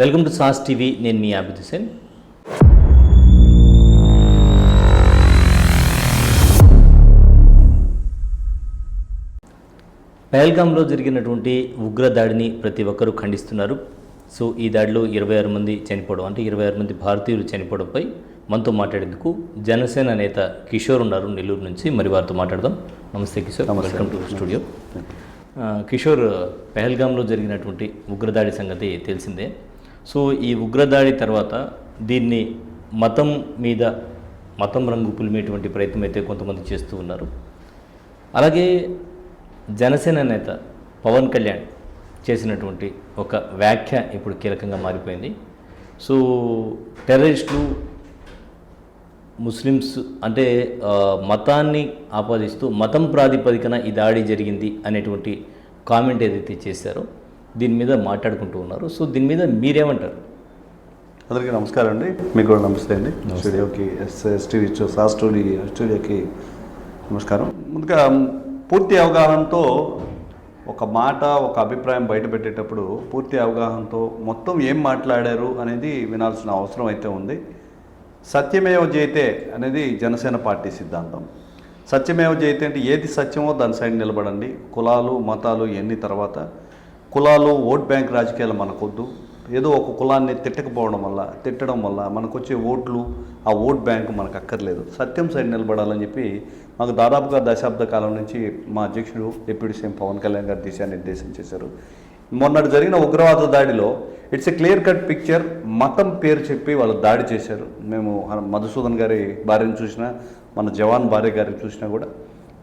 Welcome to sauce TV నేను మీ ఆబిద్ హుసేన్ పహల్గాంలో జరిగినటువంటి ఉగ్ర దాడిని ప్రతి ఒక్కరూ ఖండిస్తున్నారు. సో ఈ దాడిలో ఇరవై ఆరు మంది చనిపోవడం అంటే ఇరవై ఆరు మంది భారతీయులు చనిపోవడంపై మనతో మాట్లాడేందుకు జనసేన నేత కిషోర్ ఉన్నారు. నెల్లూరు నుంచి మరి వారితో మాట్లాడదాం. నమస్తే Kishore welcome to studio. Kishore పెహల్గాంలో జరిగినటువంటి ఉగ్రదాడి సంగతి తెలిసిందే. సో ఈ ఉగ్రదాడి తర్వాత దీన్ని మతం మీద మతం రంగు పులిమేటువంటి ప్రయత్నం అయితే కొంతమంది చేస్తూ ఉన్నారు. అలాగే జనసేన నేత పవన్ కళ్యాణ్ చేసినటువంటి ఒక వ్యాఖ్య ఇప్పుడు కీలకంగా మారిపోయింది. సో టెర్రరిస్టులు ముస్లిమ్స్ అంటే మతాన్ని ఆపాదిస్తూ మతం ప్రాతిపదికన ఈ దాడి జరిగింది అనేటువంటి కామెంట్ ఏదైతే చేశారో దీని మీద మాట్లాడుకుంటూ ఉన్నారు. సో దీని మీద మీరేమంటారు? అందరికీ నమస్కారం అండి. మీకు కూడా నమస్తే అండి. స్టూడియోకి ఎస్ఎస్ టీవీ సార్ స్టూడియో స్టూడియోకి నమస్కారం. ముందుగా పూర్తి అవగాహనతో ఒక మాట ఒక అభిప్రాయం బయట పెట్టేటప్పుడు పూర్తి అవగాహనతో మొత్తం ఏం మాట్లాడారు అనేది వినాల్సిన అవసరం అయితే ఉంది. సత్యమేవ జయతే అనేది జనసేన పార్టీ సిద్ధాంతం. సత్యమేవ జయతే అంటే ఏది సత్యమో దాని సైడ్ నిలబడండి. కులాలు మతాలు ఇవన్నీ తర్వాత కులాలు ఓట్ బ్యాంక్ రాజకీయాలు మనకొద్దు. ఏదో ఒక కులాన్ని తిట్టకపోవడం వల్ల తిట్టడం వల్ల మనకు వచ్చే ఓట్లు ఆ ఓట్ బ్యాంక్ మనకు అక్కర్లేదు సత్యం సైడ్ నిలబడాలని చెప్పి మాకు దాదాపుగా దశాబ్ద కాలం నుంచి మా అధ్యక్షుడు డిప్యూటీ సీఎం పవన్ కళ్యాణ్ గారు దిశానిర్దేశం చేశారు. మొన్నటి జరిగిన ఉగ్రవాద దాడిలో it's a clear cut picture మతం పేరు చెప్పి వాళ్ళు దాడి చేశారు. మేము మధుసూదన్ గారి భార్యను చూసినా మన జవాన్ భార్య గారిని చూసినా కూడా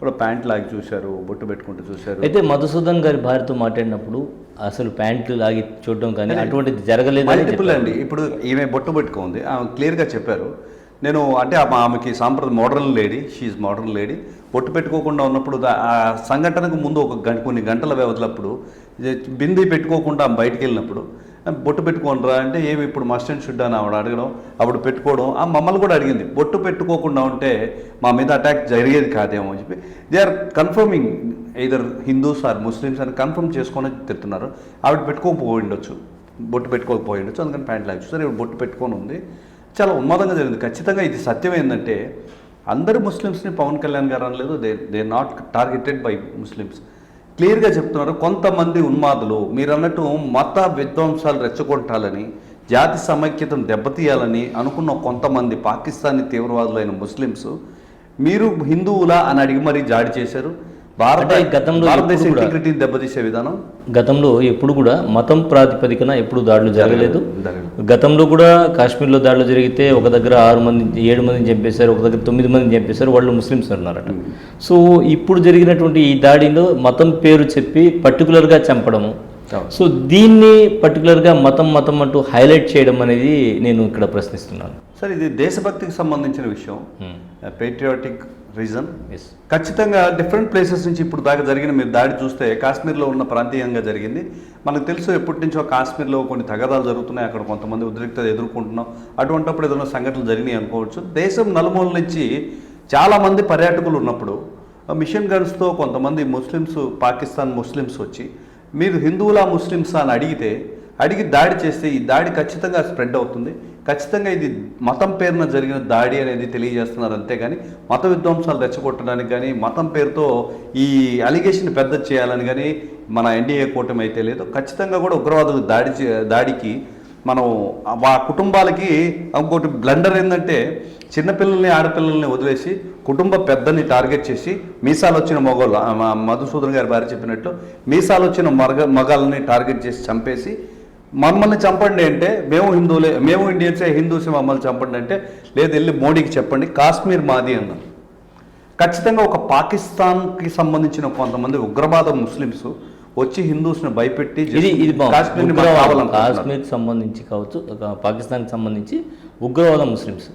కూడా ప్యాంట్ లాగి చూశారు బొట్టు పెట్టుకుంటూ చూశారు. అయితే మధుసూదన్ గారి భార్యతో మాట్లాడినప్పుడు అసలు ప్యాంట్లు లాగి చూడడం కానీ అటువంటిది జరగలేదు అండి. ఇప్పుడు ఈమె బొట్టు పెట్టుకుంది. ఆమె క్లియర్గా చెప్పారు. నేను అంటే ఆమె- ఆమెకి సాంప్రదాయ modern lady she modern lady బొట్టు పెట్టుకోకుండా ఉన్నప్పుడు ఆ సంఘటనకు ముందు ఒక గంట కొన్ని గంటల వ్యవధిలప్పుడు బింది పెట్టుకోకుండా ఆమె బయటికి వెళ్ళినప్పుడు "ఆ, బొట్టు పెట్టుకోనరా అంటే ఏమి ఇప్పుడు మస్ట్ అండ్ షుడ్ అని ఆవిడ అడగడం అప్పుడు పెట్టుకోవడం. ఆ మమ్మల్ని కూడా అడిగింది. బొట్టు పెట్టుకోకుండా ఉంటే మా మీద అటాక్ జరిగేది కాదేమో అని చెప్పి. They are confirming either Hindus or Muslims అని కన్ఫర్మ్ చేసుకొని తిడుతున్నారు. ఆవిడ పెట్టుకోకపోయి ఉండొచ్చు. బొట్టు పెట్టుకోకపోయి ఉండొచ్చు. అందుకని ప్యాంట్ లాగి చూసారు ఇవి బొట్టు పెట్టుకొని ఉంది. చాలా ఉన్మాదంగా జరిగింది. ఖచ్చితంగా ఇది సత్యం ఏంటంటే అందరు ముస్లిమ్స్ని పవన్ కళ్యాణ్ గారు అనలేదు. They they not targeted by Muslims క్లియర్గా చెప్తున్నారు కొంతమంది ఉన్మాదులు మీరు అన్నట్టు మత విధ్వంసాలు రెచ్చగొట్టాలని జాతి సమైక్యతను దెబ్బతీయాలని అనుకున్న కొంతమంది పాకిస్తానీ తీవ్రవాదులైన ముస్లిమ్స్ మీరు హిందువులా అని అడిగి మరీ జాడి చేశారు. భారత గతంలో భారతదేశ ఇంటిగ్రిటీని దెబ్బతీసే విధానం? గతంలో ఎప్పుడు కూడా మతం ప్రాతిపదికన ఎప్పుడు దాడులు జరగలేదు. గతంలో కూడా కాశ్మీర్లో దాడులు జరిగితే ఒక దగ్గర ఆరు మంది ఏడు మందిని చంపేశారు ఒక దగ్గర తొమ్మిది మందిని చంపేశారు వాళ్ళు ముస్లిమ్స్ అన్నారట. సో ఇప్పుడు జరిగినటువంటి ఈ దాడిలో మతం పేరు చెప్పి పర్టికులర్గా చంపడము. సో దీన్ని పర్టికులర్గా మతం మతం అంటూ హైలైట్ చేయడం అనేది నేను ఇక్కడ ప్రశ్నిస్తున్నాను. సార్ ఇది దేశభక్తికి సంబంధించిన విషయం. పేట్రియాటిక్ రీజన్ ఎస్ ఖచ్చితంగా డిఫరెంట్ ప్లేసెస్ నుంచి ఇప్పుడు దాకా జరిగిన మీరు దాడి చూస్తే కాశ్మీర్లో ఉన్న ప్రాంతీయంగా జరిగింది. మనకు తెలుసు ఎప్పటి నుంచో కాశ్మీర్లో కొన్ని తగాదాలు జరుగుతున్నాయి. అక్కడ కొంతమంది ఉద్రిక్తత ఎదుర్కొంటున్నాం. అటువంటిప్పుడు ఏదైనా సంఘటనలు జరిగినాయి అనుకోవచ్చు. దేశం నలుమూల నుంచి చాలామంది పర్యాటకులు ఉన్నప్పుడు మిషన్ గన్స్తో కొంతమంది ముస్లిమ్స్ పాకిస్తాన్ ముస్లిమ్స్ వచ్చి మీరు హిందువులా ముస్లిమ్సా అని అడిగితే అడిగి దాడి చేస్తే ఈ దాడి ఖచ్చితంగా స్ప్రెడ్ అవుతుంది. ఖచ్చితంగా ఇది మతం పేరున జరిగిన దాడి అనేది తెలియజేస్తున్నారు అంతేగాని మత విధ్వంసాలు రెచ్చగొట్టడానికి కానీ మతం పేరుతో ఈ అలిగేషన్ పెద్ద చేయాలని కానీ మన ఎన్డీఏ కూటమి అయితే లేదు. ఖచ్చితంగా కూడా ఉగ్రవాదులు దాడి చే- దాడికి మనం ఆ కుటుంబాలకి ఇంకోటి బ్లండర్ ఏంటంటే చిన్నపిల్లల్ని ఆడపిల్లల్ని వదిలేసి కుటుంబ పెద్దని టార్గెట్ చేసి మీసాలు వచ్చిన మగోళ్ళు మధుసూదన్ గారి భార్య చెప్పినట్లు మీసాలు వచ్చిన మగ మగాళ్ళని టార్గెట్ చేసి చంపేసి మమ్మల్ని చంపండి అంటే మేము హిందువులే మేము ఇండియన్సే హిందూసే మమ్మల్ని చంపండి అంటే లేదు వెళ్ళి మోడీకి చెప్పండి కాశ్మీర్ మాది అన్నారు ఖచ్చితంగా ఒక పాకిస్తాన్కి సంబంధించిన కొంతమంది ఉగ్రవాద ముస్లిమ్స్ వచ్చి హిందూస్ని భయపెట్టి కావాలనుకుంటున్నారు. కాశ్మీర్కి సంబంధించి కావచ్చు ఒక పాకిస్తాన్కి సంబంధించి ఉగ్రవాదం ముస్లిమ్స్.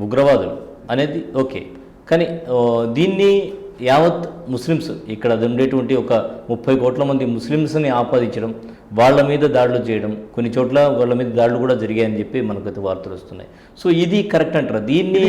ఉగ్రవాదులు అనేది ఓకే కానీ దీన్ని యావత్ ముస్లిమ్స్ ఇక్కడ ఉండేటువంటి ఒక ముప్పై కోట్ల మంది ముస్లిమ్స్ని ఆపాదించడం వాళ్ళ మీద దాడులు చేయడం కొన్ని చోట్ల వాళ్ళ మీద దాడులు కూడా జరిగాయని చెప్పి మనకైతే వార్తలు వస్తున్నాయి. సో ఇది కరెక్ట్ అంటారా? దీన్ని.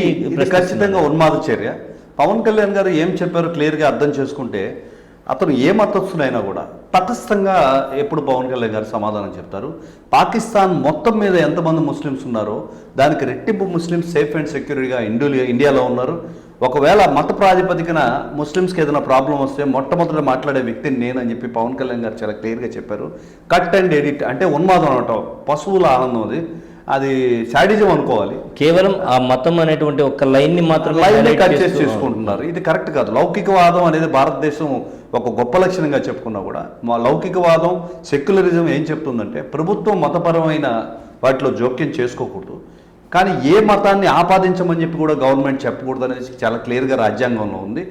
ఖచ్చితంగా ఉన్మాద చర్య. పవన్ కళ్యాణ్ గారు ఏం చెప్పారో క్లియర్గా అర్థం చేసుకుంటే అతను ఏ మతస్థుడైనా కూడా తటస్థంగా ఎప్పుడు పవన్ కళ్యాణ్ గారు సమాధానం చెప్తారు. పాకిస్తాన్ మొత్తం మీద ఎంతమంది ముస్లిమ్స్ ఉన్నారో దానికి రెట్టింపు ముస్లిమ్స్ సేఫ్ అండ్ సెక్యూరిటీగా ఇండియా ఇండియాలో ఉన్నారు. ఒకవేళ మత ప్రాతిపదికన ముస్లిమ్స్కి ఏదైనా ప్రాబ్లం వస్తే మొట్టమొదటి మాట్లాడే వ్యక్తిని నేనని చెప్పి పవన్ కళ్యాణ్ గారు చాలా క్లియర్గా చెప్పారు. కట్ అండ్ ఎడిట్ అంటే ఉన్మాదం అనటం పశువుల ఆనందం అది. అది శాడిజం అనుకోవాలి. కేవలం ఆ మతం అనేటువంటి ఒక లైన్ని మాత్రమే లైన్ highlight కట్ చేసి చేస్తూ- చేసుకుంటున్నారు. ఇది కరెక్ట్ కాదు. లౌకికవాదం అనేది భారతదేశం ఒక గొప్ప లక్షణంగా చెప్పుకున్నా కూడా మా లౌకికవాదం సెక్యులరిజం ఏం చెప్తుందంటే ప్రభుత్వం మతపరమైన వాటిలో జోక్యం చేసుకోకూడదు. కానీ ఏ మతాన్ని ఆపాదించమని చెప్పి కూడా గవర్నమెంట్ చెప్పకూడదు అనేది చాలా క్లియర్గా రాజ్యాంగంలో ఉంది.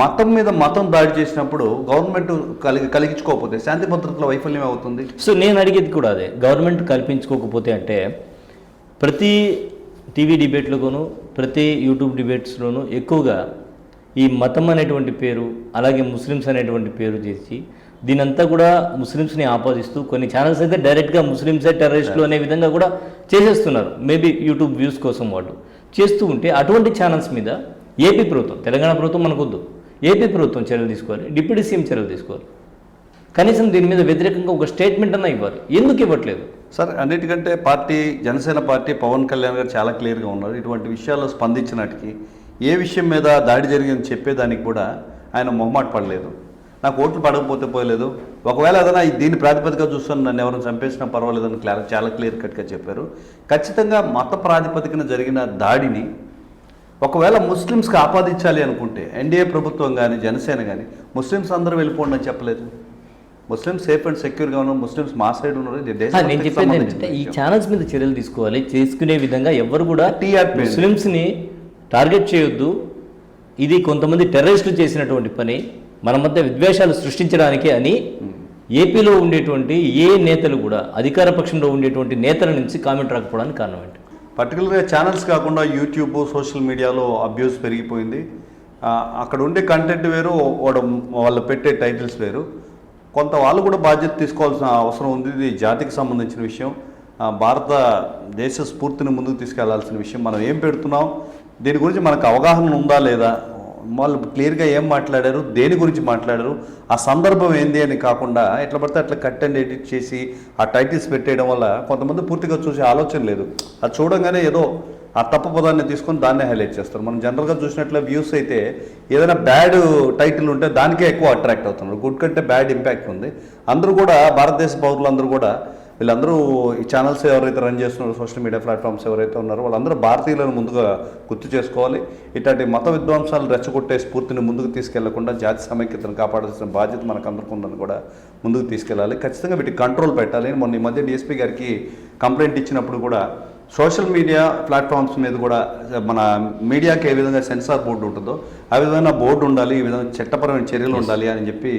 మతం మీద మతం దాడి చేసినప్పుడు గవర్నమెంట్ కలిగి కలిగించుకోకపోతే శాంతి భద్రతల వైఫల్యం అవుతుంది? సో నేను అడిగేది కూడా అదే. గవర్నమెంట్ కల్పించుకోకపోతే అంటే ప్రతి టీవీ డిబేట్లోనూ ప్రతి యూట్యూబ్ డిబేట్స్లోనూ ఎక్కువగా ఈ మతం అనేటువంటి పేరు అలాగే ముస్లిమ్స్ అనేటువంటి పేరు చేసి దీనంతా కూడా ముస్లిమ్స్ని ఆపాదిస్తూ కొన్ని ఛానల్స్ అయితే డైరెక్ట్గా ముస్లిమ్సే టెర్రరిస్టులు అనే విధంగా కూడా చేసేస్తున్నారు. మేబీ యూట్యూబ్ వ్యూస్ కోసం వాళ్ళు. చేస్తూ ఉంటే అటువంటి ఛానల్స్ మీద ఏపీ ప్రభుత్వం తెలంగాణ ప్రభుత్వం మనకొద్దు ఏపీ ప్రభుత్వం చర్యలు తీసుకోవాలి. డిప్యూటీ సీఎం చర్యలు తీసుకోవాలి. కనీసం దీని మీద వ్యతిరేకంగా ఒక స్టేట్మెంట్ అన్నా ఇవ్వాలి. ఎందుకు ఇవ్వట్లేదు? సార్ అన్నిటికంటే పార్టీ జనసేన పార్టీ పవన్ కళ్యాణ్ గారు చాలా క్లియర్గా ఉన్నారు. ఇటువంటి విషయాల్లో స్పందించినట్టుకి ఏ విషయం మీద దాడి జరిగిందని చెప్పేదానికి కూడా ఆయన మొహమాట పడలేదు. నాకు ఓట్లు పడకపోతే పోయలేదు. ఒకవేళ ఏదైనా దీని ప్రాతిపదిక చూస్తాను నన్ను ఎవరైనా చంపేసినా పర్వాలేదని క్లియర్ చాలా క్లియర్ కట్గా చెప్పారు. ఖచ్చితంగా మత ప్రాతిపదికన జరిగిన దాడిని ఒకవేళ ముస్లిమ్స్కి ఆపాదించాలి అనుకుంటే ఎన్డీఏ ప్రభుత్వం కానీ జనసేన కానీ ముస్లిమ్స్ అందరూ వెళ్ళిపోండి అని చెప్పలేదు. ముస్లిమ్స్ సేఫ్ అండ్ సెక్యూర్గా ఉన్నారు ముస్లిమ్స్ మా సైడ్ ఉన్నారు నేను చెప్పేది ఏంటంటే ఈ. ఛానల్స్ మీద చర్యలు తీసుకోవాలి చేసుకునే విధంగా ఎవరు కూడా. ముస్లిమ్స్ని టార్గెట్ చేయొద్దు. ఇది కొంతమంది టెర్రరిస్టులు చేసినటువంటి పని. మన మధ్య విద్వేషాలు సృష్టించడానికే అని ఏపీలో ఉండేటువంటి ఏ నేతలు కూడా అధికార పక్షంలో ఉండేటువంటి నేతల నుంచి కామెంట్ రాకపోవడానికి కారణం ఏంటి? పర్టికులర్గా ఛానల్స్ కాకుండా యూట్యూబ్ సోషల్ మీడియాలో అబ్యూస్ పెరిగిపోయింది. అక్కడ ఉండే కంటెంట్ వేరు వాడు వాళ్ళు పెట్టే టైటిల్స్ వేరు. కొంత వాళ్ళు కూడా బాధ్యత తీసుకోవాల్సిన అవసరం ఉంది. ఇది జాతికి సంబంధించిన విషయం. భారత దేశ స్ఫూర్తిని ముందుకు తీసుకెళ్ళాల్సిన విషయం. మనం ఏం పెడుతున్నాం? దీని గురించి మనకు అవగాహన ఉందా లేదా? వాళ్ళు క్లియర్గా ఏం మాట్లాడారు దేని గురించి మాట్లాడారు ఆ సందర్భం ఏంది అని కాకుండా ఎట్లా పడితే అట్లా కట్ అండ్ ఎడిట్ చేసి ఆ టైటిల్స్ పెట్టేయడం వల్ల కొంతమంది పూర్తిగా చూసే ఆలోచన లేదు. అది చూడంగానే ఏదో ఆ తప్పు పదాన్ని తీసుకొని దాన్నే హైలైట్ చేస్తారు. మనం జనరల్గా చూసినట్లే వ్యూస్ అయితే ఏదైనా బ్యాడ్ టైటిల్ ఉంటే దానికే ఎక్కువ అట్రాక్ట్ అవుతున్నారు. గుడ్ కంటే బ్యాడ్ ఇంపాక్ట్ ఉంది. అందరూ కూడా భారతదేశ పౌరులు అందరూ కూడా వీళ్ళందరూ ఈ ఛానల్స్ ఎవరైతే రన్ చేస్తున్నారో సోషల్ మీడియా ప్లాట్ఫామ్స్ ఎవరైతే ఉన్నారో వాళ్ళందరూ భారతీయులను ముందుగా గుర్తు చేసుకోవాలి. ఇట్లాంటి మత విద్వాంసాలు రెచ్చగొట్టే స్ఫూర్తిని ముందుకు తీసుకెళ్ళకుండా జాతి సమైక్యతను కాపాడాల్సిన బాధ్యత మనకు అందరికీ ఉందని కూడా ముందుకు తీసుకెళ్ళాలి ఖచ్చితంగా వీటికి కంట్రోల్ పెట్టాలి. మొన్న ఈ మధ్య డిఎస్పీ గారికి కంప్లైంట్ ఇచ్చినప్పుడు కూడా సోషల్ మీడియా ప్లాట్ఫామ్స్ మీద కూడా మన మీడియాకి ఏ విధంగా సెన్సార్ బోర్డు ఉంటుందో ఆ విధమైన బోర్డు ఉండాలి ఈ విధంగా చట్టపరమైన చర్యలు ఉండాలి అని చెప్పి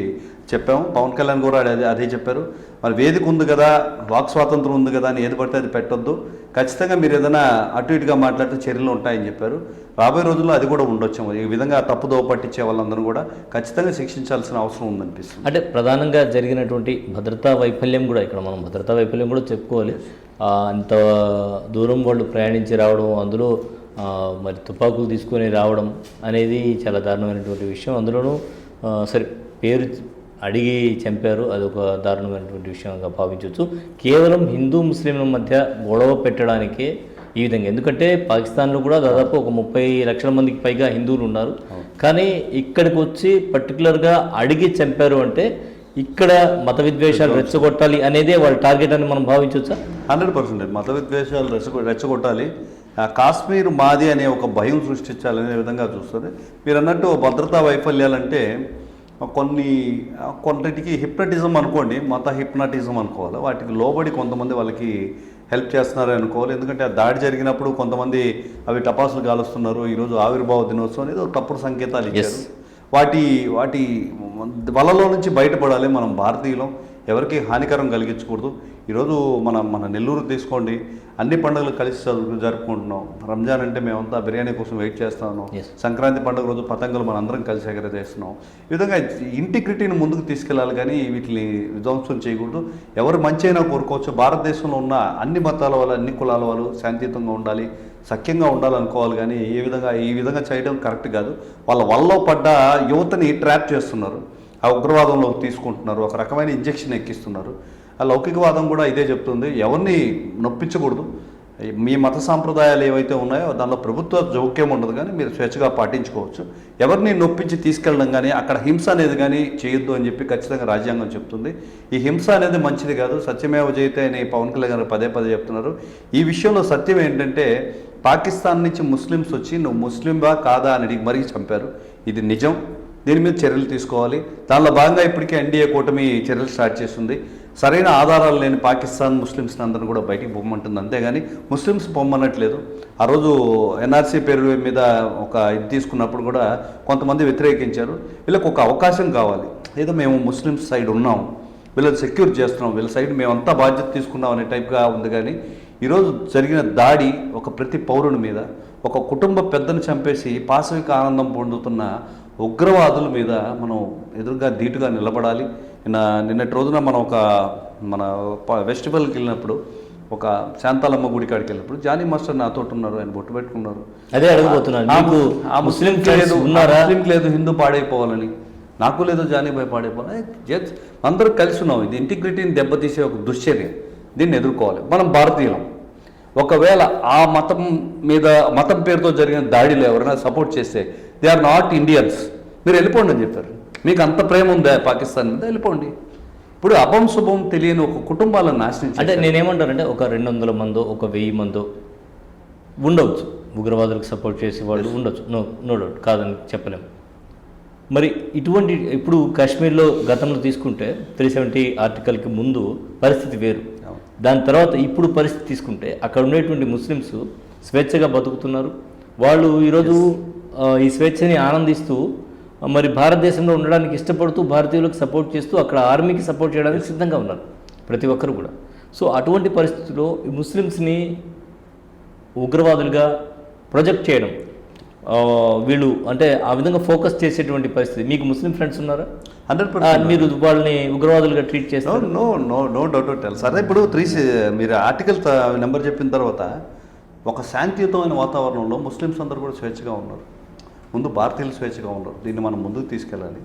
చెప్పాము. పవన్ కళ్యాణ్ కూడా అదే అదే చెప్పారు. మరి వేదిక ఉంది కదా వాక్ స్వాతంత్రం ఉంది కదా అని ఏది పడితే అది పెట్టొద్దు. ఖచ్చితంగా మీరు ఏదైనా అటు ఇటుగా మాట్లాడితే చర్యలు ఉంటాయని చెప్పారు. రాబోయే రోజుల్లో అది కూడా ఉండొచ్చు. ఈ విధంగా తప్పుదోవ పట్టించే వాళ్ళందరూ కూడా ఖచ్చితంగా శిక్షించాల్సిన అవసరం ఉందనిపిస్తుంది. అంటే ప్రధానంగా జరిగినటువంటి భద్రతా వైఫల్యం కూడా ఇక్కడ మనం భద్రతా వైఫల్యం కూడా చెప్పుకోవాలి. అంత దూరం వాళ్ళు ప్రయాణించి రావడం అందులో మరి తుపాకులు తీసుకొని రావడం అనేది చాలా దారుణమైనటువంటి విషయం. అందులోనూ సరే పేరు అడిగి చంపారు. అదొక దారుణమైనటువంటి విషయంగా భావించవచ్చు. కేవలం హిందూ ముస్లింల మధ్య గొడవ పెట్టడానికే ఈ విధంగా. ఎందుకంటే పాకిస్తాన్లో కూడా దాదాపు ఒక ముప్పై లక్షల మందికి పైగా హిందువులు ఉన్నారు. కానీ ఇక్కడికి వచ్చి పర్టికులర్గా అడిగి చంపారు అంటే ఇక్కడ మత విద్వేషాలు రెచ్చగొట్టాలి అనేదే వాళ్ళ టార్గెట్ అని మనం భావించవచ్చా? Hundred percent. మత విద్వేషాలు రెచ్చగొ రెచ్చగొట్టాలి. కాశ్మీర్ మాది అనే ఒక భయం సృష్టించాలనే విధంగా చూస్తుంది. మీరు అన్నట్టు భద్రతా వైఫల్యాలంటే కొన్ని కొన్నిటికి హిప్నటిజం అనుకోండి మత హిప్నటిజం అనుకోవాలి. వాటికి లోబడి కొంతమంది వాళ్ళకి హెల్ప్ చేస్తున్నారని అనుకోవాలి. ఎందుకంటే ఆ దాడి జరిగినప్పుడు కొంతమంది అవి టపాసులు కాలుస్తున్నారు. ఈరోజు ఆవిర్భావ దినోత్సవం అనేది తప్పుడు సంకేతాలు ఇచ్చారు. వాటి వాటి వలలో నుంచి బయటపడాలి మనం భారతీయులం. ఎవరికి హానికరం కలిగించకూడదు. ఈరోజు మన మన నెల్లూరు తీసుకోండి. అన్ని పండుగలు కలిసి జరుపు- జరుపుకుంటున్నాం. రంజాన్ అంటే మేమంతా బిర్యానీ కోసం వెయిట్ చేస్తాను. సంక్రాంతి పండుగ రోజు పతంగులు మన అందరం కలిసి ఎగరవేస్తున్నాం. ఈ విధంగా ఇంటిగ్రిటీని ముందుకు తీసుకెళ్ళాలి కానీ వీటిని విధ్వంసం చేయకూడదు. ఎవరు మంచి అయినా కోరుకోవచ్చు. భారతదేశంలో ఉన్న అన్ని మతాల వాళ్ళు అన్ని కులాల వాళ్ళు శాంతియుతంగా ఉండాలి సఖ్యంగా ఉండాలనుకోవాలి కానీ ఈ విధంగా ఈ విధంగా చేయడం కరెక్ట్ కాదు. వాళ్ళ వల్ల పడ్డ యువతని ట్రాప్ చేస్తున్నారు. ఆ ఉగ్రవాదంలోకి తీసుకుంటున్నారు. ఒక రకమైన ఇంజెక్షన్ ఎక్కిస్తున్నారు. ఆ లౌకికవాదం కూడా ఇదే చెప్తుంది. ఎవరిని నొప్పించకూడదు. మీ మత సాంప్రదాయాలు ఏవైతే ఉన్నాయో దానిలో ప్రభుత్వ జోక్యం ఉండదు కానీ మీరు స్వేచ్ఛగా పాటించుకోవచ్చు. ఎవరిని నొప్పించి తీసుకెళ్ళడం కానీ అక్కడ హింస అనేది కానీ చేయొద్దు అని చెప్పి ఖచ్చితంగా రాజ్యాంగం చెప్తుంది. ఈ హింస అనేది మంచిది కాదు. సత్యమేవ జయితే అని పవన్ కళ్యాణ్ గారు పదే పదే చెప్తున్నారు. ఈ విషయంలో సత్యం ఏంటంటే పాకిస్తాన్ నుంచి ముస్లిమ్స్ వచ్చి నువ్వు ముస్లింవా కాదా? అని అడిగి మరీ చంపారు. ఇది నిజం. దీని మీద చర్యలు తీసుకోవాలి. దానిలో భాగంగా ఇప్పటికే ఎన్డీఏ కూటమి చర్యలు స్టార్ట్ చేస్తుంది. సరైన ఆధారాలు లేని పాకిస్తాన్ ముస్లిమ్స్ అందరిని కూడా బయటికి పొమ్మంటుంది. అంతేగాని ముస్లిమ్స్ పొమ్మనట్లేదు. ఆ రోజు ఎన్ఆర్సీ పేరు మీద ఒక ఇది తీసుకున్నప్పుడు కూడా కొంతమంది వ్యతిరేకించారు. వీళ్ళకి ఒక అవకాశం కావాలి. ఏదో మేము ముస్లిమ్స్ సైడ్ ఉన్నాం. వీళ్ళని సెక్యూర్ చేస్తున్నాం. వీళ్ళ సైడ్ మేమంతా బాధ్యత తీసుకున్నాం అనే టైప్గా ఉంది. కానీ ఈరోజు జరిగిన దాడి ఒక ప్రతి పౌరుని మీద ఒక కుటుంబ పెద్దను చంపేసి పాశవిక ఆనందం పొందుతున్న ఉగ్రవాదుల మీద మనం ఎదురుగా ధీటుగా నిలబడాలి. నిన్న నిన్నటి రోజున మనం ఒక మన ఫెస్టివల్కి వెళ్ళినప్పుడు ఒక శాంతాలమ్మ గుడి కాడికి వెళ్ళినప్పుడు జానీ మాస్టర్ నాతో ఉన్నారు ఆయన బొట్టు పెట్టుకున్నారు. అదే అడగబోతున్నాను. ఆ- ముస్లిం లేదు ముస్లింకి లేదు హిందూ పాడైపోవాలని. నాకు లేదు జానీబాయ్ పాడైపోవాలి. జస్ట్ అందరూ కలిసి ఉన్నాం. ఇది ఇంటిగ్రిటీని దెబ్బతీసే ఒక దుశ్చర్య. దీన్ని ఎదుర్కోవాలి. మనం భారతీయులం. ఒకవేళ ఆ మతం మీద మతం పేరుతో జరిగిన దాడిలో ఎవరైనా సపోర్ట్ చేస్తే దే ఆర్ నాట్ ఇండియన్స్ మీరు వెళ్ళిపోండి అని చెప్పారు. మీకు అంత ప్రేమ ఉందా పాకిస్తాన్ మీద? వెళ్ళిపోండి. ఇప్పుడు అభం శుభం తెలియని ఒక కుటుంబాలను నాశనం అంటే. నేనేమంటానంటే ఒక రెండు వందల మందో ఒక వెయ్యి మందో ఉండవచ్చు ఉగ్రవాదులకు సపోర్ట్ చేసే వాళ్ళు ఉండొచ్చు. నో నో డౌట్ కాదని చెప్పలేము మరి ఇటువంటి ఇప్పుడు కాశ్మీర్లో గతంలో తీసుకుంటే త్రీ సెవెంటీ ఆర్టికల్కి ముందు పరిస్థితి వేరు. దాని తర్వాత ఇప్పుడు పరిస్థితి తీసుకుంటే అక్కడ ఉండేటువంటి ముస్లిమ్స్ స్వేచ్ఛగా బతుకుతున్నారు. వాళ్ళు ఈరోజు ఈ స్వేచ్ఛని ఆనందిస్తూ మరి భారతదేశంలో ఉండడానికి ఇష్టపడుతూ భారతీయులకు సపోర్ట్ చేస్తూ అక్కడ ఆర్మీకి సపోర్ట్ చేయడానికి సిద్ధంగా ఉన్నారు ప్రతి ఒక్కరు కూడా. సో అటువంటి పరిస్థితుల్లో ఈ ముస్లిమ్స్ని ఉగ్రవాదులుగా ప్రొజెక్ట్ చేయడం వీళ్ళు అంటే ఆ విధంగా ఫోకస్ చేసేటువంటి పరిస్థితి. మీకు ముస్లిం ఫ్రెండ్స్ ఉన్నారా? Hundred percent. మీరు వాళ్ళని ఉగ్రవాదులుగా ట్రీట్ చేస్తారు no no no doubt tell సరే ఇప్పుడు త్రీ మీరు ఆర్టికల్ నెంబర్ చెప్పిన తర్వాత ఒక శాంతియుతమైన వాతావరణంలో ముస్లిమ్స్ అందరూ కూడా స్వేచ్ఛగా ఉన్నారు. ముందు భారతీయులు స్వేచ్ఛగా ఉన్నారు దీన్ని మనం ముందుకు తీసుకెళ్ళాలి.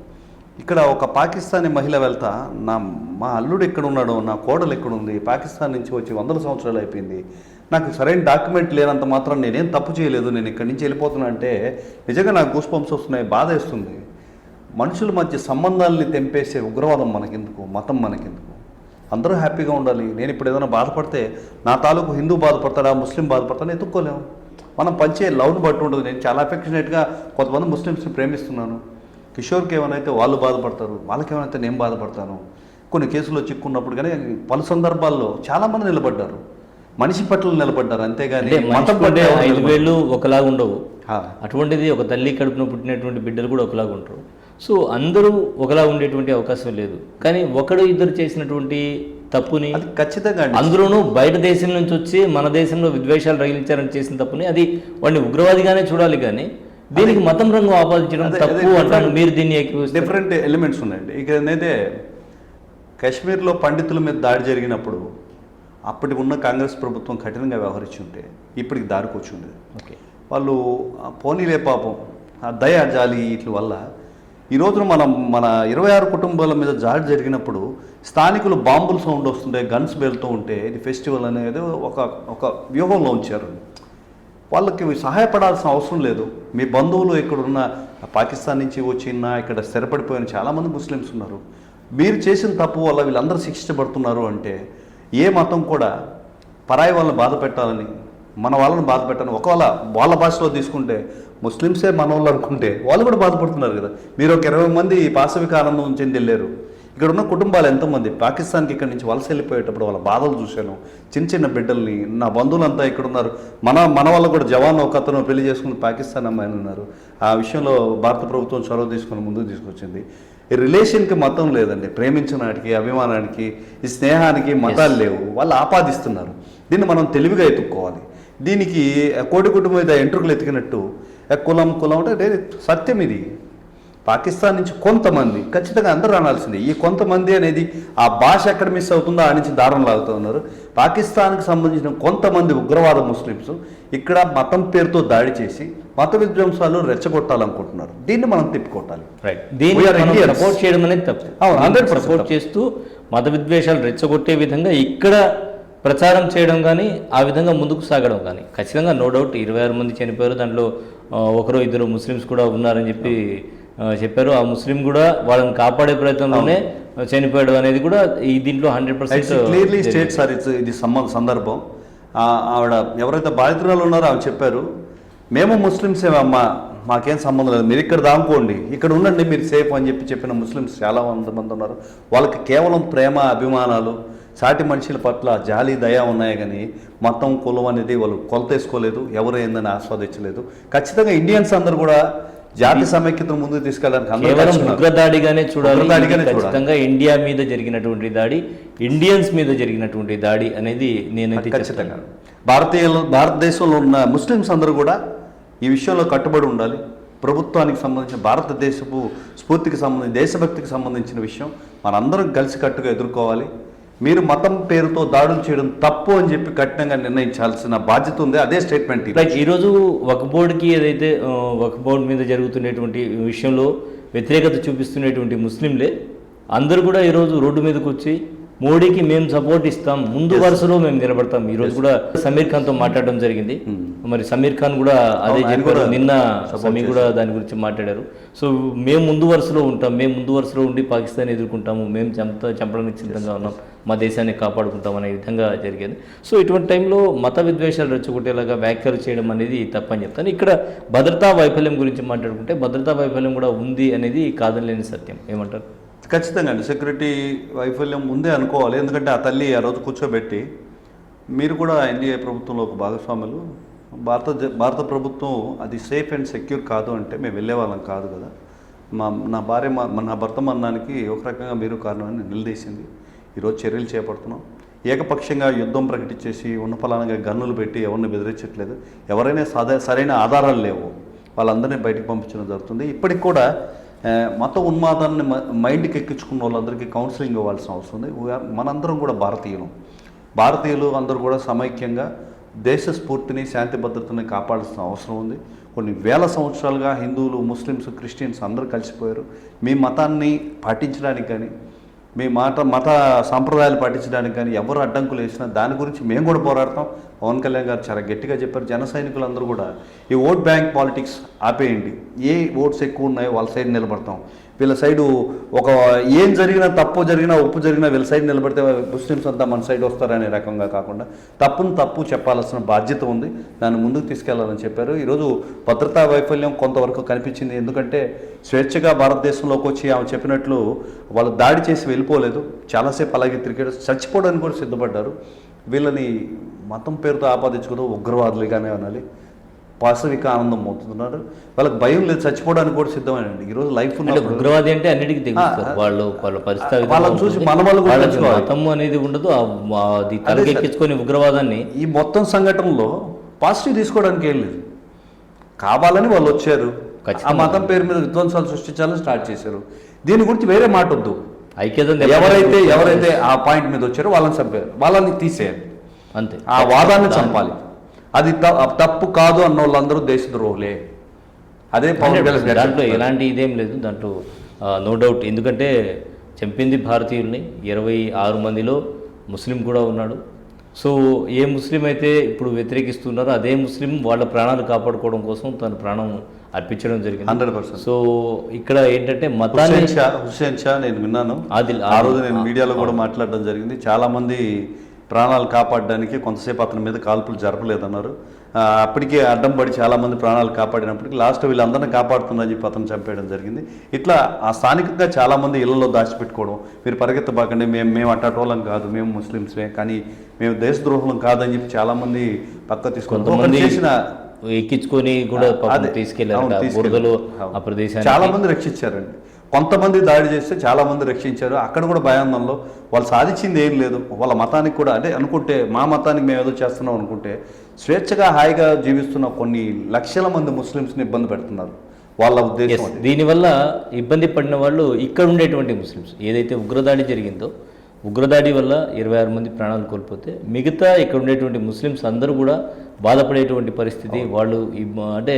ఇక్కడ ఒక పాకిస్తానీ మహిళ వెళ్తా నా మా అల్లుడు ఎక్కడున్నాడు నా కోడలు ఎక్కడ ఉంది పాకిస్తాన్ నుంచి వచ్చి వందల సంవత్సరాలు అయిపోయింది నాకు సరైన డాక్యుమెంట్ లేనంత మాత్రం నేనేం తప్పు చేయలేదు నేను ఇక్కడి నుంచి వెళ్ళిపోతున్నా అంటే నిజంగా నాకు గూస్ పంప్స్ వస్తున్నాయి బాధ వేస్తుంది. మనుషుల మధ్య సంబంధాలని తెంపేసే ఉగ్రవాదం మనకెందుకు మతం మనకెందుకు? అందరూ హ్యాపీగా ఉండాలి. నేను ఇప్పుడు ఏదైనా బాధపడితే నా తాలూకు హిందూ బాధపడతాడా ముస్లిం బాధపడతాడా ఎత్తుక్కోలేము మనం పంచే లవ్ని బట్టి ఉంటుంది. నేను చాలా అఫెక్షనేట్గా కొంతమంది ముస్లిమ్స్ని ప్రేమిస్తున్నాను. కిషోర్కి ఏమైనా వాళ్ళు బాధపడతారు. వాళ్ళకి ఏమైనా నేను బాధపడతాను. కొన్ని కేసుల్లో చిక్కున్నప్పుడు కానీ పలు సందర్భాల్లో చాలామంది నిలబడ్డారు. మనిషి పట్ల నిలబడ్డారు. అంతేగాని మతం ఎవరు ఐదు. వేళ్ళు ఒకలాగా ఉండవు. అటువంటిది ఒక తల్లి కడుపున పుట్టినటువంటి బిడ్డలు కూడా ఒకలాగా ఉంటారు. సో అందరూ ఒకలా ఉండేటువంటి అవకాశం లేదు. కానీ ఒకడు ఇద్దరు చేసినటువంటి తప్పుని అది ఖచ్చితంగా అందులోనూ బయట దేశం నుంచి వచ్చి మన దేశంలో విద్వేషాలు రగిలించారని చేసిన తప్పుని అది వాడిని ఉగ్రవాదిగానే చూడాలి కానీ దీనికి మతం రంగు ఆపాదించడం తప్పు అంటాను. మీరు దీన్ని. డిఫరెంట్ ఎలిమెంట్స్ ఉన్నాయండి. ఇక ఏంటంటే కాశ్మీర్లో పండితుల మీద దాడి జరిగినప్పుడు అప్పటి ఉన్న కాంగ్రెస్ ప్రభుత్వం కఠినంగా వ్యవహరించి ఉంటే ఇప్పటికి దారికి వచ్చి ఉండేది ఓకే. వాళ్ళు పోనీలే పాపం. ఆ దయ జాలి వీటి వల్ల ఈ రోజున మనం మన ఇరవై ఆరు కుటుంబాల మీద జాడి జరిగినప్పుడు స్థానికులు బాంబుల సౌండ్ వస్తుంటే గన్స్ వెళ్తూ ఉంటే ఇది ఫెస్టివల్ అనేది ఒక ఒక వ్యూహంలో ఉంచారు. వాళ్ళకి సహాయపడాల్సిన అవసరం లేదు. మీ బంధువులు ఇక్కడున్న పాకిస్తాన్ నుంచి వచ్చిన ఇక్కడ స్థిరపడిపోయిన చాలామంది ముస్లిమ్స్ ఉన్నారు. మీరు చేసిన తప్పు వల్ల వీళ్ళందరూ శిక్షించబడుతున్నారు అంటే ఏ మతం కూడా పరాయి వాళ్ళని బాధ పెట్టాలని మన వాళ్ళని బాధ పెట్టాలని ఒకవేళ వాళ్ళ భాషలో తీసుకుంటే ముస్లిమ్సే మన వాళ్ళు అనుకుంటే వాళ్ళు కూడా బాధపడుతున్నారు కదా. మీరు ఒక ఇరవై మంది పాశవిక ఆనందం చెంది వెళ్ళారు. ఇక్కడ ఉన్న కుటుంబాలు ఎంతోమంది పాకిస్తాన్కి ఇక్కడి నుంచి వలస వెళ్ళిపోయేటప్పుడు వాళ్ళ బాధలు చూశాను. చిన్న చిన్న బిడ్డల్ని నా బంధువులంతా ఇక్కడ ఉన్నారు మన మన వాళ్ళు కూడా జవాన్ ఒక అతను పెళ్ళి చేసుకుని పాకిస్తాన్ అమ్మాయిలు ఉన్నారు. ఆ విషయంలో భారత ప్రభుత్వం చొరవ తీసుకుని ముందుకు తీసుకొచ్చింది. ఈ రిలేషన్కి మతం లేదండి. ప్రేమించడానికి అభిమానానికి ఈ స్నేహానికి మతాలు లేవు. వాళ్ళు ఆపాదిస్తున్నారు. దీన్ని మనం తెలివిగా ఎత్తుక్కోవాలి. దీనికి కోడి కుటుంబం ఎంట్రుకలు ఎతికినట్టు ఏ కులం కులం అంటే సత్యం ఇది. పాకిస్తాన్ నుంచి కొంతమంది ఖచ్చితంగా అందరూ అనాల్సిందే ఈ కొంతమంది అనేది ఆ భాష ఎక్కడ మిస్ అవుతుందో ఆ నుంచి దారం లాగుతూ ఉన్నారు. పాకిస్తాన్కి సంబంధించిన కొంతమంది ఉగ్రవాద ముస్లిమ్స్ ఇక్కడ మతం పేరుతో దాడి చేసి మత విధ్వంసాలు రెచ్చగొట్టాలనుకుంటున్నారు. దీన్ని మనం తిప్పికొట్టాలి రైట్ దీన్ని. సపోర్ట్ చేయడం అనేది తప్పు. అవును, 100% సపోర్ట్. చేస్తూ మత విద్వేషాలు రెచ్చగొట్టే విధంగా ఇక్కడ ప్రచారం చేయడం కానీ ఆ విధంగా ముందుకు సాగడం కానీ ఖచ్చితంగా నో డౌట్ ఇరవై ఆరు మంది చనిపోయారు. దాంట్లో ఒకరు ఇద్దరు ముస్లిమ్స్ కూడా ఉన్నారని చెప్పి చెప్పారు. ఆ ముస్లిం కూడా వాళ్ళని కాపాడే ప్రయత్నంలోనే చనిపోయాడు అనేది కూడా ఈ దీంట్లో hundred clearly percent state sir it's ఇది సందర్భం. ఆవిడ ఎవరైతే బాధితురాలు ఉన్నారో ఆమె చెప్పారు మేము ముస్లిమ్స్ అమ్మా మాకేం సంబంధం లేదు. మీరు ఇక్కడ దాముకోండి. ఇక్కడ ఉండండి మీరు సేఫ్ అని చెప్పి చెప్పిన ముస్లిమ్స్ చాలా మంది ఉన్నారు. వాళ్ళకి కేవలం ప్రేమ అభిమానాలు సాటి మనుషుల పట్ల జాలి దయ ఉన్నాయి కానీ మతం కులం అనేది వాళ్ళు కొలతేసుకోలేదు ఎవరు ఏందని ఆస్వాదించలేదు. ఖచ్చితంగా ఇండియన్స్ అందరూ కూడా జాతి సమైక్యతను ముందుకు తీసుకెళ్ళడానికి. ఉగ్రదాడిగానే చూడాలి. ఖచ్చితంగా ఇండియా మీద జరిగినటువంటి దాడి ఇండియన్స్ మీద జరిగినటువంటి దాడి అనేది నేనైతే ఖచ్చితంగా. భారతీయులు భారతదేశంలో ఉన్న ముస్లిమ్స్ అందరూ కూడా ఈ విషయంలో కట్టుబడి ఉండాలి. ప్రభుత్వానికి సంబంధించిన భారతదేశపు స్ఫూర్తికి సంబంధించి దేశభక్తికి సంబంధించిన విషయం మనందరం కలిసికట్టుగా ఎదుర్కోవాలి. మీరు మతం పేరుతో దాడులు చేయడం తప్పు అని చెప్పి కఠినంగా నిర్ణయించాల్సిన బాధ్యత ఉంది. అదే స్టేట్మెంట్. లైక్ ఈరోజు వక్ బోర్డుకి ఏదైతే వక్ బోర్డు మీద జరుగుతున్నటువంటి విషయంలో వ్యతిరేకత చూపిస్తున్నటువంటి ముస్లింలే అందరూ కూడా ఈరోజు రోడ్డు మీదకి వచ్చి మోడీకి మేము సపోర్ట్ ఇస్తాం ముందు వరుసలో మేము నిలబడతాం. ఈ రోజు కూడా సమీర్ ఖాన్తో మాట్లాడడం జరిగింది. మరి సమీర్ ఖాన్ కూడా అదే చెప్పారు. నిన్న సమీ కూడా దాని గురించి మాట్లాడారు. సో మేము ముందు వరుసలో ఉంటాం మేము ముందు వరుసలో ఉండి పాకిస్తాన్ ఎదుర్కొంటాము మేము చంప చంపడానికి సిద్ధంగా ఉన్నాం. మా దేశాన్ని కాపాడుకుంటాం అనే విధంగా జరిగేది. సో ఇటువంటి టైంలో మత విద్వేషాలు రెచ్చగొట్టేలాగా వ్యాఖ్యలు చేయడం అనేది తప్పని చెప్తాను. ఇక్కడ భద్రతా వైఫల్యం గురించి మాట్లాడుకుంటే భద్రతా వైఫల్యం కూడా ఉంది అనేది కాదనలేని సత్యం. ఏమంటారు? ఖచ్చితంగా అండి. సెక్యూరిటీ వైఫల్యం ఉందే అనుకోవాలి. ఎందుకంటే ఆ తల్లి ఆ రోజు కూర్చోబెట్టి మీరు కూడా ఎన్డీఏ ప్రభుత్వంలో ఒక భాగస్వాములు. భారత జ- భారత ప్రభుత్వం అది సేఫ్ అండ్ సెక్యూర్ కాదు అంటే మేము వెళ్ళే వాళ్ళం కాదు కదా. మా నా భార్య మా నా భర్త మరణానికి ఒక రకంగా మీరు కారణమని నిలదీసింది. ఈరోజు చర్యలు చేపడుతున్నాం. ఏకపక్షంగా యుద్ధం ప్రకటించేసి ఉన్న ఫలానంగా గన్నులు పెట్టి ఎవరిని బెదిరించట్లేదు. ఎవరైనా సాదా సరైన ఆధారాలు లేవు. వాళ్ళందరినీ బయటకు పంపించడం జరుగుతుంది. ఇప్పటికి కూడా మత ఉన్మాదాన్ని మ- మైండ్కి ఎక్కించుకున్న వాళ్ళందరికీ కౌన్సిలింగ్ ఇవ్వాల్సిన అవసరం ఉంది. మనందరం కూడా భారతీయులు. భారతీయులు అందరూ కూడా సమైక్యంగా దేశ స్ఫూర్తిని శాంతి భద్రతని కాపాడాల్సిన అవసరం ఉంది. కొన్ని వేల సంవత్సరాలుగా హిందువులు ముస్లిమ్స్ క్రిస్టియన్స్ అందరూ కలిసిపోయారు. మీ మతాన్ని పాటించడానికి కానీ మీ మాట మత సాంప్రదాయాలు పాటించడానికి కానీ ఎవరు అడ్డంకులు వేసినా దాని గురించి మేము కూడా పోరాడతాం. పవన్ కళ్యాణ్ గారు చాలా గట్టిగా చెప్పారు. జన సైనికులందరూ కూడా ఈ ఓట్ బ్యాంక్ పాలిటిక్స్ ఆపేయండి. ఏ ఓట్స్ ఎక్కువ ఉన్నాయో వాళ్ళ సైడ్ నిలబడతాం. వీళ్ళ సైడు ఒక ఏం జరిగినా తప్పు జరిగినా ఉప్పు జరిగినా వీళ్ళ సైడ్ నిలబడితే ముస్లిమ్స్ అంతా మన సైడ్ వస్తారనే రకంగా కాకుండా తప్పును తప్పు చెప్పాల్సిన బాధ్యత ఉంది. దాన్ని ముందుకు తీసుకెళ్ళాలని చెప్పారు. ఈరోజు భద్రతా వైఫల్యం కొంతవరకు కనిపించింది. ఎందుకంటే స్వేచ్ఛగా భారతదేశంలోకి వచ్చి ఆమె చెప్పినట్లు వాళ్ళు దాడి చేసి వెళ్ళిపోలేదు. చాలాసేపు అలాగే క్రికెట్ చచ్చిపోవడానికి కూడా సిద్ధపడ్డారు. వీళ్ళని మతం పేరుతో ఆపాదించుకుంటూ ఉగ్రవాదులుగానే అనాలి పాశవిక ఆనందం అవుతున్నారు వాళ్ళకి భయం లేదు చచ్చిపోవడానికి కూడా సిద్ధమేనండి. ఈరోజు లైఫ్ ఉగ్రవాది అంటే అన్నిటికీ ఆ, వాళ్ళు వాళ్ళ పరిస్థితి వాళ్ళని చూసి. మన వాళ్ళు. మతం అనేది ఉండదు. అది. తలకెక్కించుకొని ఉగ్రవాదాన్ని ఈ మొత్తం సంఘటనలో పాజిటివ్ తీసుకోవడానికి ఏం లేదు. కావాలని వాళ్ళు వచ్చారు. ఆ. మతం పేరు మీద విధ్వంసాలు సృష్టించాలని స్టార్ట్ చేశారు. దీని గురించి వేరే మాట వద్దు. ఐక్యత ఎవరైతే ఎవరైతే ఆ పాయింట్ మీద వచ్చారో వాళ్ళని చంపారు. వాళ్ళని తీసేయాలి అంతే. ఆ వాదాన్ని చంపాలి. అది తప్పు కాదు అన్న వాళ్ళందరూ దేశద్రోహులే. అదే పవన్ కళ్యాణ్ గారు దాంట్లో. ఎలాంటి ఇదేం లేదు దాంట్లో నో డౌట్ ఎందుకంటే చంపింది భారతీయుల్ని ఇరవై ఆరు మందిలో ముస్లిం కూడా ఉన్నాడు. సో ఏ ముస్లిం అయితే ఇప్పుడు వ్యతిరేకిస్తున్నారో అదే ముస్లిం వాళ్ళ ప్రాణాలు కాపాడుకోవడం కోసం తన ప్రాణం అర్పించడం జరిగింది. Hundred percent. సో ఇక్కడ ఏంటంటే మతాన్ని హుస్సేన్ షా నేను విన్నాను. ఆదిల్ ఆ రోజు నేను మీడియాలో కూడా మాట్లాడడం జరిగింది. చాలా మంది ప్రాణాలు కాపాడడానికి కొంతసేపు అతని మీద కాల్పులు జరపలేదన్నారు. అప్పటికే అడ్డం పడి చాలా మంది ప్రాణాలు కాపాడినప్పటికీ లాస్ట్ వీళ్ళందరినీ కాపాడుతుందని చెప్పి అతను చంపేయడం జరిగింది. ఇట్లా ఆ స్థానికంగా చాలా మంది ఇళ్ళలో దాచిపెట్టుకోవడం మీరు పరిగెత్తబాకండి మేము మేము అట్టటోళ్ళం కాదు మేము ముస్లిమ్స్మే కానీ మేము దేశద్రోహులం కాదని చెప్పి చాలా మంది పక్క తీసుకుంటాం కొంతమంది చేసిన ఎక్కించుకొని కూడా తీసుకెళ్ళారు. ఆ చాలా మంది రక్షించారండి. కొంతమంది దాడి చేస్తే చాలా మంది రక్షించారు. అక్కడ కూడా భయాందంలో వాళ్ళు సాధించింది ఏం లేదు. వాళ్ళ మతానికి కూడా అంటే అనుకుంటే మా మతానికి మేము ఏదో చేస్తున్నాం అనుకుంటే స్వేచ్ఛగా హాయిగా జీవిస్తున్న కొన్ని లక్షల మంది ముస్లిమ్స్ని ఇబ్బంది పెడుతున్నారు. వాళ్ళ ఉద్దేశం దీనివల్ల ఇబ్బంది పడిన వాళ్ళు ఇక్కడ ఉండేటువంటి ముస్లిమ్స్. ఏదైతే ఉగ్రదాడి జరిగిందో ఉగ్రదాడి వల్ల ఇరవై ఆరు మంది ప్రాణాలు కోల్పోతే మిగతా ఇక్కడ ఉండేటువంటి ముస్లిమ్స్ అందరూ కూడా బాధపడేటువంటి పరిస్థితి. వాళ్ళు అంటే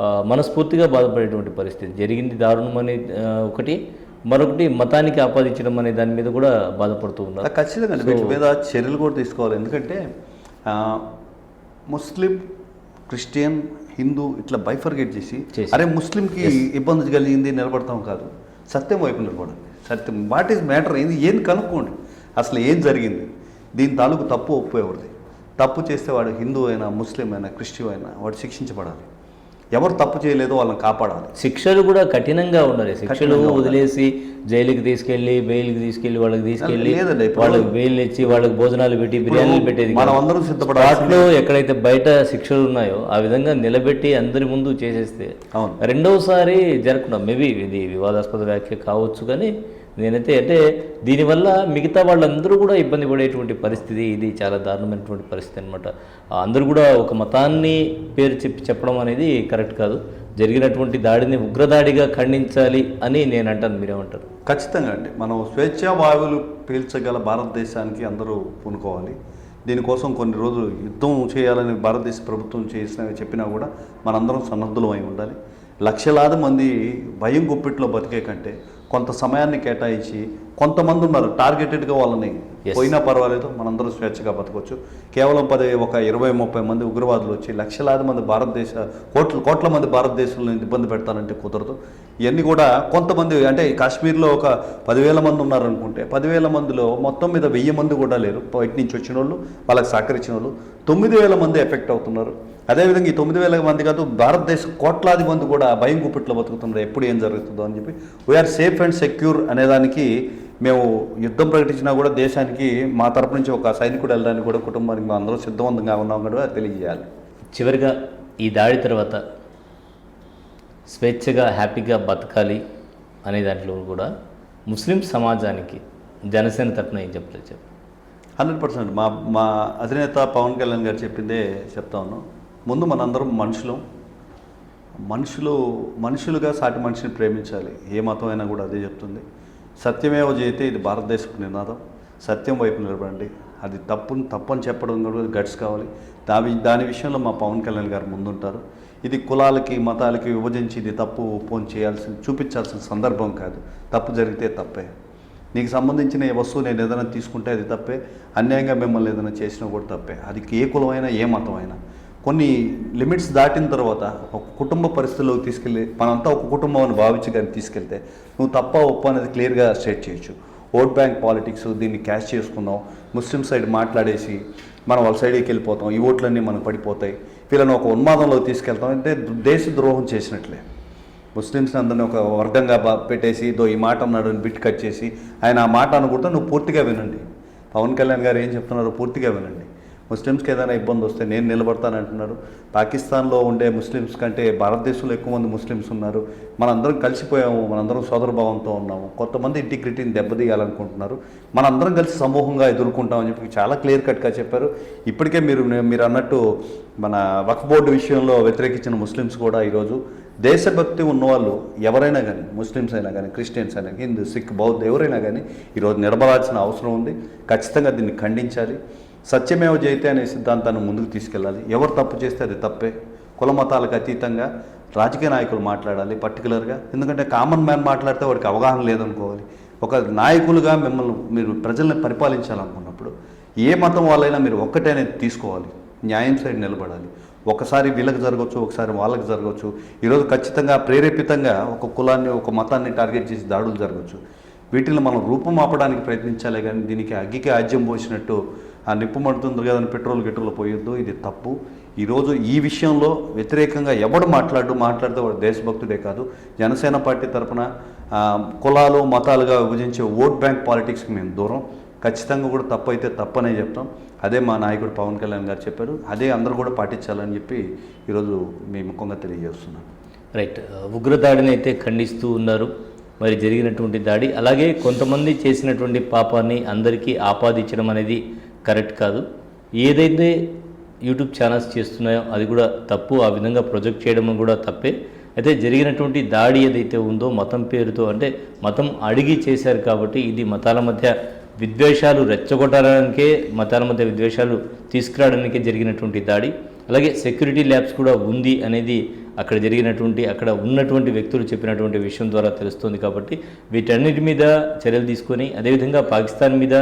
మనస్ఫూర్తిగా బాధపడేటువంటి పరిస్థితి. జరిగింది దారుణమని ఆ, ఒకటి. మరొకటి మతానికి ఆపాదించడం అనే దాని మీద కూడా బాధపడుతూ ఉన్నారు. ఖచ్చితంగా. వీటి మీద చర్యలు కూడా తీసుకోవాలి. ఎందుకంటే ముస్లిం క్రిస్టియన్ హిందూ ఇట్లా బైఫర్గేట్ చేసి చేసి. అరే ముస్లింకి ఇబ్బంది కలిగింది నిలబడతాం కాదు. సత్యం వైపు నిలబడండి. సత్యం వాట్ ఈస్ మ్యాటర్ ఏంది? ఏం కనుక్కోండి. అసలు ఏం జరిగింది? దీని తాలూకు తప్పు ఒప్పు ఎవరిది తప్పు చేస్తే వాడు హిందూ అయినా ముస్లిం అయినా క్రిస్టియన్ అయినా వాడు శిక్షించబడాలి. ఎవరు తప్పు చేయలేదో వాళ్ళని కాపాడాలి. శిక్షలు కూడా కఠినంగా ఉండాలి. శిక్షలు వదిలేసి జైలుకి తీసుకెళ్ళి బెయిల్కి తీసుకెళ్ళి వాళ్ళకి లేదండి, ఇప్పుడు- వాళ్ళకి బెయిల్ ఇచ్చి వాళ్ళకి భోజనాలు పెట్టి బిర్యానీలు పెట్టేది మనం అందరం సిద్ధపడాలి ఎక్కడైతే బయట శిక్షలు ఉన్నాయో ఆ విధంగా నిలబెట్టి అందరి ముందు చేసేస్తే అవును. రెండవసారి జరగకుండా మేబీ ఇది వివాదాస్పద వ్యాఖ్య కావచ్చు కానీ నేనైతే అంటే దీనివల్ల మిగతా వాళ్ళందరూ కూడా ఇబ్బంది పడేటువంటి పరిస్థితి ఇది చాలా దారుణమైనటువంటి పరిస్థితి అనమాట అందరూ కూడా ఒక మతాన్ని పేరు చెప్పి చెప్పడం అనేది కరెక్ట్ కాదు. జరిగినటువంటి దాడిని ఉగ్రదాడిగా ఖండించాలి అని నేను అంటాను మీరేమంటారు ఖచ్చితంగా అండి. మనం స్వేచ్ఛావాయువులు పీల్చగల భారతదేశానికి అందరూ పూనుకోవాలి. దీనికోసం కొన్ని రోజులు యుద్ధం చేయాలని భారతదేశ ప్రభుత్వం చేసిన చెప్పినా కూడా మనందరం సన్నద్ధులమై ఉండాలి. లక్షలాది మంది భయం గుప్పిట్లో బతికే కంటే కొంత సమయాన్ని కేటాయించి కొంతమంది ఉన్నారు టార్గెటెడ్గా వాళ్ళని. పోయినా పర్వాలేదు మనందరం స్వేచ్ఛగా బతకొచ్చు. కేవలం పది ఒక ఇరవై ముప్పై మంది ఉగ్రవాదులు వచ్చి లక్షలాది మంది భారతదేశ కోట్ల కోట్ల మంది భారతదేశంలో ఇబ్బంది పెడతానంటే కుదరదు. ఇవన్నీ కూడా కొంతమంది అంటే కాశ్మీర్లో ఒక పదివేల మంది ఉన్నారనుకుంటే పదివేల మందిలో మొత్తం మీద వెయ్యి మంది కూడా లేరు. బయట నుంచి వచ్చిన వాళ్ళు వాళ్ళకి సహకరించిన వాళ్ళు తొమ్మిది వేల మంది ఎఫెక్ట్ అవుతున్నారు. అదేవిధంగా ఈ తొమ్మిది వేల మంది కాదు భారతదేశ కోట్లాది మంది కూడా భయం గుప్పిట్లో బతుకుతున్నారు. ఎప్పుడు ఏం జరుగుతుందో అని చెప్పి. వీఆర్ సేఫ్ అండ్ సెక్యూర్ అనేదానికి మేము యుద్ధం ప్రకటించినా కూడా దేశానికి మా తరపు నుంచి ఒక సైనికుడు వెళ్ళడానికి కూడా కుటుంబానికి మేము అందరం సిద్ధవంతంగా ఉన్నాం కూడా తెలియజేయాలి. చివరిగా ఈ దాడి తర్వాత స్వేచ్ఛగా హ్యాపీగా బతకాలి అనే దాంట్లో కూడా ముస్లిం సమాజానికి జనసేన తరపున ఏం చెప్పలేదు చెప్పు. హండ్రెడ్ పర్సెంట్ మా మా అధినేత పవన్ కళ్యాణ్ గారు చెప్పిందే చెప్తా ఉన్నాం. ముందు మనందరం మనుషులం. మనుషులు మనుషులుగా సాటి మనిషిని ప్రేమించాలి. ఏ మతం అయినా కూడా అదే చెప్తుంది. సత్యమేవ జయితే ఇది భారతదేశపు నినాదం. సత్యం వైపు నిలబడండి. అది తప్పు తప్పని చెప్పడం కూడా గట్స్ కావాలి. దాని దాని విషయంలో మా పవన్ కళ్యాణ్ గారు ముందుంటారు. ఇది కులాలకి మతాలకి విభజించి ఇది తప్పు ఫోన్ చేయాల్సిన చూపించాల్సిన సందర్భం కాదు. తప్పు జరిగితే తప్పే. నీకు సంబంధించిన వస్తువు నేను ఏదైనా తీసుకుంటే అది తప్పే. అన్యాయంగా మిమ్మల్ని ఏదైనా చేసినా కూడా తప్పే. అది ఏ కులమైనా ఏ మతం అయినా. కొన్ని లిమిట్స్ దాటిన తర్వాత ఒక కుటుంబ పరిస్థితుల్లోకి తీసుకెళ్ళి మనంతా ఒక కుటుంబం అని భావించి కానీ తీసుకెళ్తే నువ్వు తప్ప ఒప్పు అనేది క్లియర్గా స్టేట్ చేయొచ్చు. ఓట్ బ్యాంక్ పాలిటిక్స్ దీన్ని క్యాష్ చేసుకుందాం. ముస్లిం సైడ్ మాట్లాడేసి మనం వాళ్ళ సైడ్కి వెళ్ళిపోతాం. ఈ ఓట్లన్నీ మనకు పడిపోతాయి. వీళ్ళని ఒక ఉన్మాదంలోకి తీసుకెళ్తాం. అంటే దేశ ద్రోహం చేసినట్లే. ముస్లిమ్స్ని అందరినీ ఒక వర్గంగా బా పెట్టేసి దో ఈ మాట అన్నాడు అని బిట్ కట్ చేసి ఆయన ఆ మాట అనుకుంటా నువ్వు పూర్తిగా వినండి. పవన్ కళ్యాణ్ గారు ఏం చెప్తున్నారో పూర్తిగా వినండి. ముస్లిమ్స్కి ఏదైనా ఇబ్బంది వస్తే నేను నిలబడతానంటున్నారు పాకిస్తాన్లో ఉండే ముస్లిమ్స్ కంటే భారతదేశంలో ఎక్కువ మంది ముస్లిమ్స్ ఉన్నారు. మనందరం కలిసిపోయాము మనందరం సోదరభావంతో ఉన్నాము. కొంతమంది ఇంటిగ్రిటీని దెబ్బతీయాలనుకుంటున్నారు. మనందరం కలిసి సమూహంగా ఎదుర్కొంటామని చెప్పి చాలా క్లియర్ కట్గా చెప్పారు. ఇప్పటికే మీరు మీరు అన్నట్టు మన వక్ఫ్ బోర్డు విషయంలో వ్యతిరేకించిన ముస్లిమ్స్ కూడా ఈరోజు దేశభక్తి ఉన్నవాళ్ళు ఎవరైనా కానీ ముస్లిమ్స్ అయినా కానీ క్రిస్టియన్స్ అయినా హిందూ సిక్ బౌద్ధ ఎవరైనా కానీ ఈరోజు నిలబడాల్సిన అవసరం ఉంది. ఖచ్చితంగా దీన్ని ఖండించాలి. సత్యమేవ జయితే అనే సిద్ధాంతాన్ని ముందుకు తీసుకెళ్ళాలి. ఎవరు తప్పు చేస్తే అది తప్పే. కుల మతాలకు అతీతంగా రాజకీయ నాయకులు మాట్లాడాలి పర్టికులర్గా. ఎందుకంటే కామన్ మ్యాన్ మాట్లాడితే వాడికి అవగాహన లేదనుకోవాలి. ఒక నాయకులుగా మిమ్మల్ని మీరు ప్రజల్ని పరిపాలించాలనుకున్నప్పుడు ఏ మతం వాళ్ళైనా మీరు ఒక్కటే అనేది తీసుకోవాలి. న్యాయం సైడ్ నిలబడాలి. ఒకసారి వీళ్ళకి జరగవచ్చు ఒకసారి వాళ్ళకి జరగవచ్చు ఈరోజు ఖచ్చితంగా ప్రేరేపితంగా ఒక కులాన్ని ఒక మతాన్ని టార్గెట్ చేసి దాడులు జరగవచ్చు వీటిని మనం రూపం ఆపడానికి ప్రయత్నించాలి కానీ దీనికి అగ్గికి ఆజ్యం పోసినట్టు ఆ నిప్పు మండుతుంది కదని పెట్రోల్ గిట్రోల్ పోయొద్దు ఇది తప్పు. ఈరోజు ఈ విషయంలో వ్యతిరేకంగా ఎవడు మాట్లాడు మాట్లాడితే వాడు దేశభక్తుడే కాదు. జనసేన పార్టీ తరపున కులాలు మతాలుగా విభజించే ఓట్ బ్యాంక్ పాలిటిక్స్కి మేము దూరం. ఖచ్చితంగా కూడా తప్పు అయితే తప్పనే చెప్తాం. అదే మా నాయకుడు పవన్ కళ్యాణ్ గారు చెప్పారు. అదే అందరూ కూడా పాటించాలని చెప్పి ఈరోజు మీ ముఖంగా తెలియజేస్తున్నాం రైట్. ఉగ్రదాడిని అయితే ఖండిస్తూ ఉన్నారు. మరి జరిగినటువంటి దాడి అలాగే కొంతమంది చేసినటువంటి పాపాన్ని అందరికీ ఆపాదించడం అనేది కరెక్ట్ కాదు. ఏదైతే యూట్యూబ్ ఛానల్స్ చేస్తున్నాయో అది కూడా తప్పు. ఆ విధంగా ప్రొజెక్ట్ చేయడం కూడా తప్పే. అయితే జరిగినటువంటి దాడి ఏదైతే ఉందో మతం పేరుతో అంటే మతం అడిగి చేశారు కాబట్టి ఇది మతాల మధ్య విద్వేషాలు రెచ్చగొట్టడానికే మతాల మధ్య విద్వేషాలు తీసుకురావడానికే జరిగినటువంటి దాడి. అలాగే సెక్యూరిటీ ల్యాబ్స్ కూడా ఉంది అనేది అక్కడ జరిగినటువంటి అక్కడ ఉన్నటువంటి వ్యక్తులు చెప్పినటువంటి విషయం ద్వారా తెలుస్తుంది కాబట్టి వీటన్నిటి మీద చర్యలు తీసుకొని అదేవిధంగా పాకిస్తాన్ మీద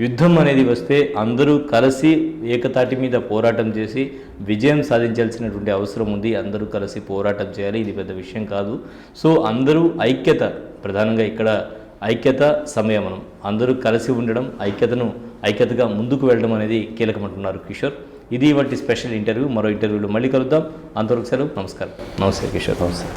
యుద్ధం అనేది వస్తే అందరూ కలిసి ఏకతాటి మీద పోరాటం చేసి విజయం సాధించాల్సినటువంటి అవసరం ఉంది. అందరూ కలిసి పోరాటం చేయాలి. ఇది పెద్ద విషయం కాదు. సో అందరూ ఐక్యత ప్రధానంగా ఇక్కడ ఐక్యత సంయమనం. అందరూ కలిసి ఉండడం ఐక్యతను ఐక్యతగా ముందుకు వెళ్ళడం అనేది కీలకమంటున్నారు కిషోర్. ఇది వంటి స్పెషల్ ఇంటర్వ్యూ. మరో ఇంటర్వ్యూలో మళ్ళీ కలుద్దాం. అంతవరకు సెలవు. నమస్కారం. నమస్తే కిషోర్. నమస్తే.